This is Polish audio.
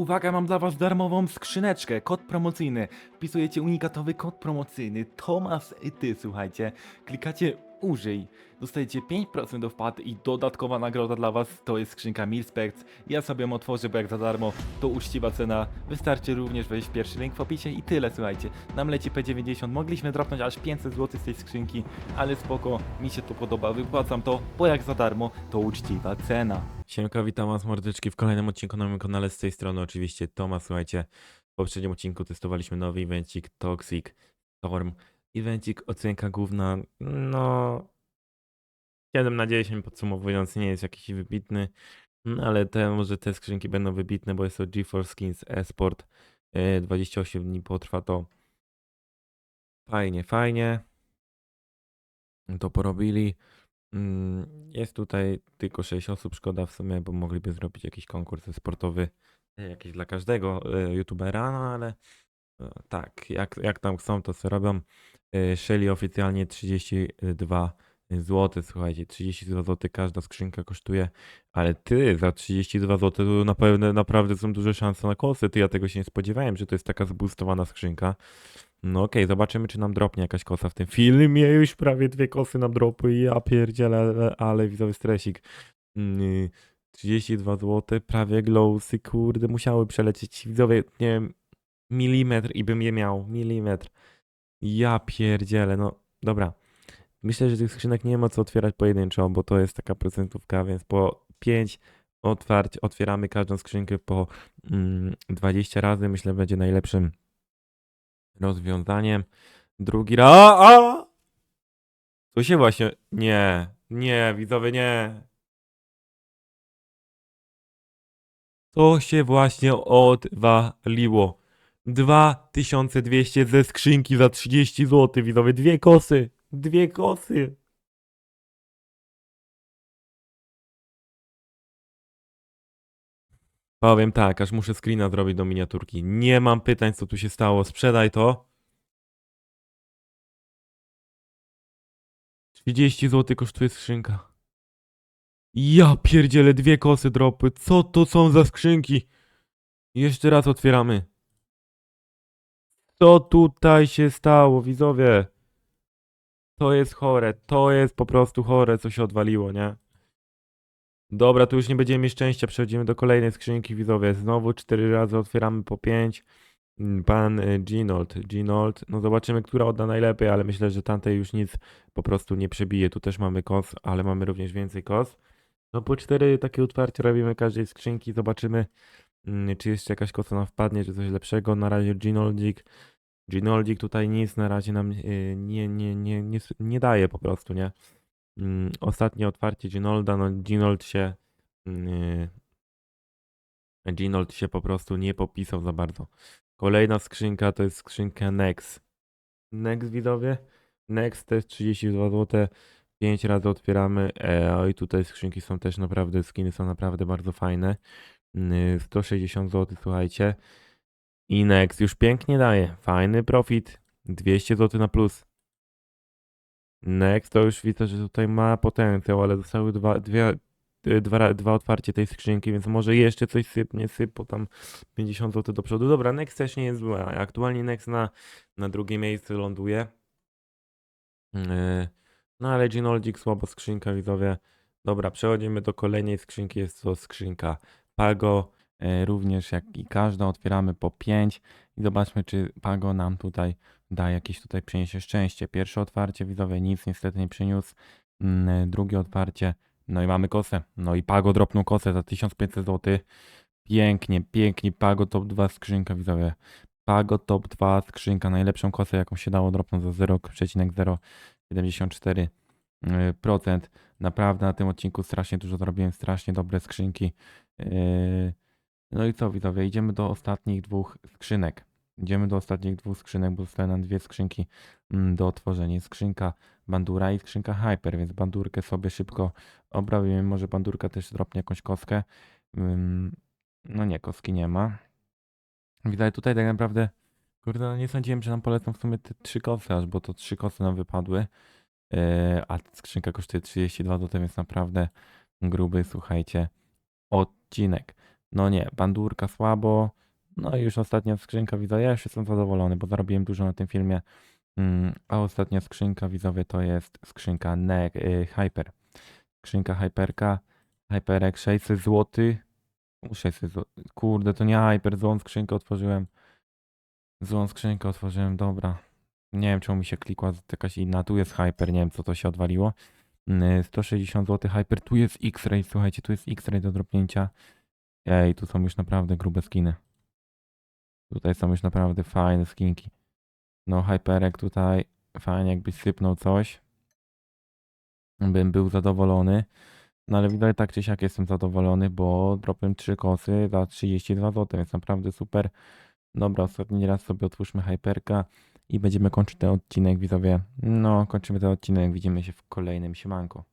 Uwaga, mam dla was darmową skrzyneczkę, kod promocyjny. Wpisujecie unikatowy kod promocyjny Tomas i ty, słuchajcie. Klikacie użyj. Dostajecie 5% do wpłat i dodatkowa nagroda dla was to jest skrzynka Milspecs. Ja sobie ją otworzę, bo jak za darmo to uczciwa cena. Wystarczy również wejść w pierwszy link w opisie i tyle, słuchajcie. Nam leci P90, mogliśmy dropnąć aż 500 zł z tej skrzynki, ale spoko, mi się to podoba, wypłacam to, bo jak za darmo to uczciwa cena. Siemka, witam was mordeczki w kolejnym odcinku na moim kanale, z tej strony oczywiście Tomas, słuchajcie. W poprzednim odcinku testowaliśmy nowy evencik Toxic Storm. Evencik ocenka główna, no 7 na 10 podsumowując, nie jest jakiś wybitny, no, ale te, może te skrzynki będą wybitne, bo jest to GeForce Skins Esport. e, 28 dni potrwa to. Fajnie, fajnie. To porobili. Mm, Jest tutaj tylko 6 osób, szkoda w sumie, bo mogliby zrobić jakiś konkurs sportowy, e, jakiś dla każdego e, youtubera, no ale e, tak, jak, jak tam chcą, to co robią. E, Shelly oficjalnie 32 zł, słuchajcie, 32 zł każda skrzynka kosztuje, ale ty za 32 zł to na pewno naprawdę są duże szanse na kosy, ty ja tego się nie spodziewałem, że to jest taka zboostowana skrzynka. No okej, zobaczymy czy nam dropnie jakaś kosa w tym filmie, już prawie dwie kosy nam dropły, ja pierdzielę, ale, ale widzowy stresik. Mm, 32 zł, prawie glowsy, kurde, musiały przelecieć, widzowie, nie wiem, milimetr i bym je miał, milimetr. Ja pierdzielę, no dobra. Myślę, że tych skrzynek nie ma co otwierać pojedynczo, bo to jest taka procentówka, więc po 5 otwarć otwieramy każdą skrzynkę po mm, 20 razy. Myślę, będzie najlepszym rozwiązaniem. Drugi raz. A! To się właśnie. Nie, nie, widzowie, nie. To się właśnie odwaliło. 2200 ze skrzynki za 30 zł, widzowie. Dwie kosy. Dwie kosy. Powiem tak, aż muszę screena zrobić do miniaturki. Nie mam pytań, co tu się stało. Sprzedaj to. 30 zł kosztuje skrzynka. Ja pierdzielę dwie kosy dropy. Co to są za skrzynki? Jeszcze raz otwieramy. Co tutaj się stało, widzowie? To jest chore, to jest po prostu chore, co się odwaliło, nie? Dobra, tu już nie będziemy mieć szczęścia, przechodzimy do kolejnej skrzynki, widzowie. Znowu cztery razy otwieramy po pięć. Mm, Pan y, Ginold, Ginold, no zobaczymy, która odda najlepiej, ale myślę, że tamtej już nic po prostu nie przebije. Tu też mamy kos, ale mamy również więcej kos. No po cztery takie otwarcie robimy każdej skrzynki, zobaczymy, mm, czy jeszcze jakaś kosa nam wpadnie, czy coś lepszego. Na razie Ginoldik, Ginoldik tutaj nic na razie nam y, nie, nie, nie, nie, nie daje po prostu, nie? Mm, Ostatnie otwarcie Ginolda, no Ginold się yy, Ginold się po prostu nie popisał za bardzo. Kolejna skrzynka to jest skrzynka Nex. Nex widzowie? Nex to jest 32 zł. 5 razy otwieramy. E, o i tutaj skrzynki są też naprawdę, skiny są naprawdę bardzo fajne. Yy, 160 zł, słuchajcie. I Nex już pięknie daje. Fajny profit. 200 zł na plus. Next to już widzę, że tutaj ma potencjał, ale zostały dwa, dwie, y, dwa, dwa otwarcie tej skrzynki, więc może jeszcze coś sypnie, sypo tam 50 zł do przodu. Dobra, Next też nie jest zła. Aktualnie Next na, na drugie miejsce ląduje. Yy, No ale Ginoldik słabo skrzynka, widzowie. Dobra, przechodzimy do kolejnej skrzynki. Jest to skrzynka Pago. e, Również jak i każda otwieramy po 5 i zobaczmy, czy Pago nam tutaj da jakieś tutaj przyniesie szczęście. Pierwsze otwarcie widzowie nic niestety nie przyniósł. Mm, Drugie otwarcie, no i mamy kosę. No i Pago dropnął kosę za 1500 zł. Pięknie, pięknie. Pago top 2 skrzynka widzowie. Pago top 2 skrzynka, najlepszą kosę jaką się dało dropnąć za 0,074%. Naprawdę na tym odcinku strasznie dużo zrobiłem, strasznie dobre skrzynki. Yy, No i co widzowie, idziemy do ostatnich dwóch skrzynek. Idziemy do ostatnich dwóch skrzynek, bo zostały nam dwie skrzynki mm, do otworzenia. Skrzynka Bandura i skrzynka Hyper, więc bandurkę sobie szybko obrawimy. Może bandurka też dropnie jakąś kostkę. No nie, kostki nie ma. Widać tutaj tak naprawdę, kurde, no nie sądziłem, że nam polecą w sumie te trzy kosy aż, bo to trzy kosy nam wypadły. Yy, a skrzynka kosztuje 32 zł, więc naprawdę gruby, słuchajcie, odcinek. No nie, bandurka słabo. No i już ostatnia skrzynka widzowie, ja już jestem zadowolony, bo zarobiłem dużo na tym filmie. Mm, A ostatnia skrzynka widzowie to jest skrzynka ne y, Hyper. Skrzynka Hyperka. Hyperek 600 zł. 600 zł. Kurde, to nie Hyper, złą skrzynkę otworzyłem. Złą skrzynkę otworzyłem, dobra. Nie wiem, czemu mi się klikła jakaś inna. Tu jest Hyper, nie wiem, co to się odwaliło. Mm, 160 zł Hyper. Tu jest X-Ray, słuchajcie, tu jest X-Ray do dropnięcia. Ej, tu są już naprawdę grube skiny. Tutaj są już naprawdę fajne skinki. No, Hyperek tutaj fajnie jakbyś sypnął coś. Bym był zadowolony. No ale widać tak czy siak jestem zadowolony, bo dropłem 3 kosy za 32 zł, więc naprawdę super. Dobra, ostatni raz sobie otwórzmy Hyperka i będziemy kończyć ten odcinek, widzowie. No, kończymy ten odcinek, widzimy się w kolejnym siemanko.